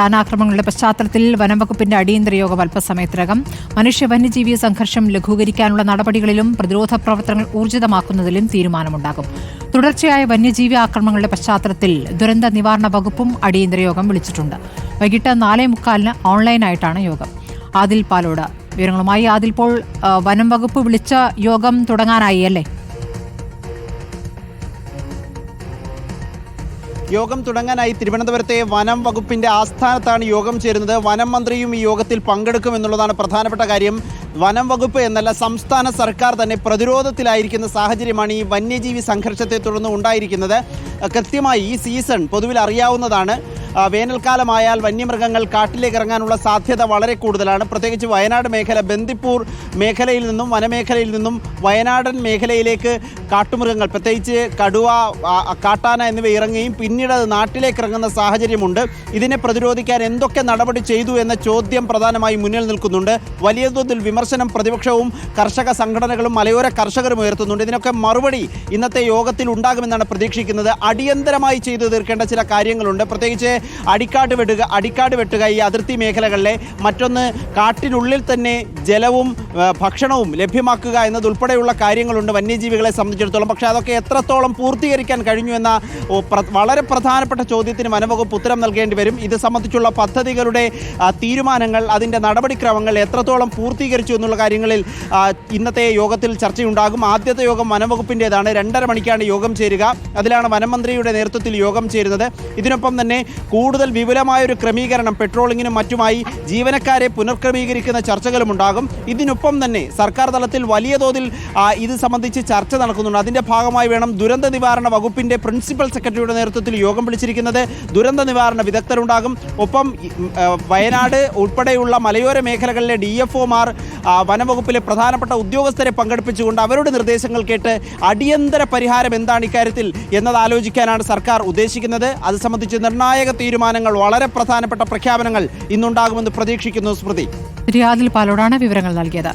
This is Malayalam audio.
കാട്ടാനാക്രമണങ്ങളുടെ പശ്ചാത്തലത്തിൽ വനംവകുപ്പിന്റെ അടിയന്തര യോഗം അല്പസമയത്തിനകം. മനുഷ്യ വന്യജീവി സംഘർഷം ലഘൂകരിക്കാനുള്ള നടപടികളിലും പ്രതിരോധ പ്രവർത്തനങ്ങൾ ഊർജിതമാക്കുന്നതിലും തീരുമാനമുണ്ടാകും. തുടർച്ചയായ വന്യജീവി ആക്രമണങ്ങളുടെ പശ്ചാത്തലത്തിൽ ദുരന്ത നിവാരണ വകുപ്പും അടിയന്തര യോഗം വിളിച്ചിട്ടുണ്ട്. വൈകിട്ട് നാലേ മുക്കാലിന് ഓൺലൈനായിട്ടാണ് യോഗം. ആദിൽ പാലോട്. വിവരങ്ങളുമായി ആദിൽ പോൾ വനം വകുപ്പ് വിളിച്ച യോഗം തുടങ്ങാനായി അല്ലേ? യോഗം തുടങ്ങാനായി തിരുവനന്തപുരത്തെ വനം വകുപ്പിന്റെ ആസ്ഥാനത്താണ് യോഗം ചേരുന്നത്. വനം മന്ത്രിയും ഈ യോഗത്തിൽ പങ്കെടുക്കും എന്നുള്ളതാണ് പ്രധാനപ്പെട്ട കാര്യം. വനം വകുപ്പ് എന്നല്ല സംസ്ഥാന സർക്കാർ തന്നെ പ്രതിരോധത്തിലായിരിക്കുന്ന സാഹചര്യമാണ് ഈ വന്യജീവി സംഘർഷത്തെ തുടർന്ന് ഉണ്ടായിരിക്കുന്നത്. കൃത്യമായി ഈ സീസൺ പൊതുവിൽ അറിയാവുന്നതാണ്. വേനൽക്കാലമായാൽ വന്യമൃഗങ്ങൾ കാട്ടിലേക്ക് ഇറങ്ങാനുള്ള സാധ്യത വളരെ കൂടുതലാണ്. പ്രത്യേകിച്ച് വയനാട് മേഖല ബന്ദിപ്പൂർ മേഖലയിൽ നിന്നും വനമേഖലയിൽ നിന്നും വയനാടൻ മേഖലയിലേക്ക് കാട്ടുമൃഗങ്ങൾ പ്രത്യേകിച്ച് കടുവ കാട്ടാന എന്നിവ ഇറങ്ങുകയും പിന്നീട് അത് നാട്ടിലേക്ക് ഇറങ്ങുന്ന സാഹചര്യമുണ്ട്. ഇതിനെ പ്രതിരോധിക്കാൻ എന്തൊക്കെ നടപടി ചെയ്തു എന്ന ചോദ്യം പ്രധാനമായി മുന്നിൽ നിൽക്കുന്നുണ്ട്. വലിയ തോതിൽ വിമർശനം പ്രതിപക്ഷവും കർഷക സംഘടനകളും മലയോര കർഷകരും ഉയർത്തുന്നുണ്ട്. ഇതിനൊക്കെ മറുപടി ഇന്നത്തെ യോഗത്തിൽ ഉണ്ടാകുമെന്നാണ് പ്രതീക്ഷിക്കുന്നത്. അടിയന്തരമായി ചെയ്തു തീർക്കേണ്ട ചില കാര്യങ്ങളുണ്ട്. പ്രത്യേകിച്ച് അടിക്കാട് വെട്ടുക അടിക്കാട് വെട്ടുക ഈ അതിർത്തി മേഖലകളിലെ മറ്റൊന്ന് കാട്ടിനുള്ളിൽ തന്നെ ജലവും ഭക്ഷണവും ലഭ്യമാക്കുക എന്നതുൾപ്പെടെയുള്ള കാര്യങ്ങളുണ്ട് വന്യജീവികളെ സംബന്ധിച്ചിടത്തോളം. പക്ഷേ അതൊക്കെ എത്രത്തോളം പൂർത്തീകരിക്കാൻ കഴിഞ്ഞു എന്ന വളരെ പ്രധാനപ്പെട്ട ചോദ്യത്തിന് വനവകുപ്പ് ഉത്തരം നൽകേണ്ടി വരും. ഇത് സംബന്ധിച്ചുള്ള പദ്ധതികളുടെ തീരുമാനങ്ങൾ അതിന്റെ നടപടിക്രമങ്ങൾ എത്രത്തോളം പൂർത്തീകരിച്ചു എന്നുള്ള കാര്യങ്ങളിൽ ഇന്നത്തെ യോഗത്തിൽ ചർച്ചയുണ്ടാകും. ആദ്യത്തെ യോഗം വനംവകുപ്പിന്റേതാണ്. രണ്ടര മണിക്കാണ് യോഗം ചേരുക. അതിലാണ് വനമന്ത്രിയുടെ നേതൃത്വത്തിൽ യോഗം ചേരുന്നത്. ഇതിനൊപ്പം തന്നെ കൂടുതൽ വിപുലമായ ഒരു ക്രമീകരണം പെട്രോളിങ്ങിനും മറ്റുമായി ജീവനക്കാരെ പുനർക്രമീകരിക്കുന്ന ചർച്ചകളും ഉണ്ടാകും. ഇതിനൊപ്പം തന്നെ സർക്കാർ തലത്തിൽ വലിയ തോതിൽ ഇത് സംബന്ധിച്ച് ചർച്ച നടക്കുന്നുണ്ട്. അതിന്റെ ഭാഗമായി വേണം ദുരന്ത നിവാരണ വകുപ്പിന്റെ പ്രിൻസിപ്പൽ സെക്രട്ടറിയുടെ നേതൃത്വത്തിൽ യോഗം വിളിച്ചിരിക്കുന്നത്. ദുരന്ത നിവാരണ വിദഗ്ധരുണ്ടാകും. ഒപ്പം വയനാട് ഉൾപ്പെടെയുള്ള മലയോര മേഖലകളിലെ ഡി എഫ് ഒമാർ വനംവകുപ്പിലെ പ്രധാനപ്പെട്ട ഉദ്യോഗസ്ഥരെ പങ്കെടുപ്പിച്ചുകൊണ്ട് അവരുടെ നിർദ്ദേശങ്ങൾ കേട്ട് അടിയന്തര പരിഹാരം എന്താണ് ഇക്കാര്യത്തിൽ എന്നത് ആലോചിക്കാനാണ് സർക്കാർ ഉദ്ദേശിക്കുന്നത്. അത് സംബന്ധിച്ച് നിർണായക തീരുമാനങ്ങൾ വളരെ പ്രധാനപ്പെട്ട പ്രഖ്യാപനങ്ങൾ ഇന്നുണ്ടാകുമെന്ന് പ്രതീക്ഷിക്കുന്നു സ്മൃതി. പാലോടാണ് വിവരങ്ങൾ നൽകിയത്.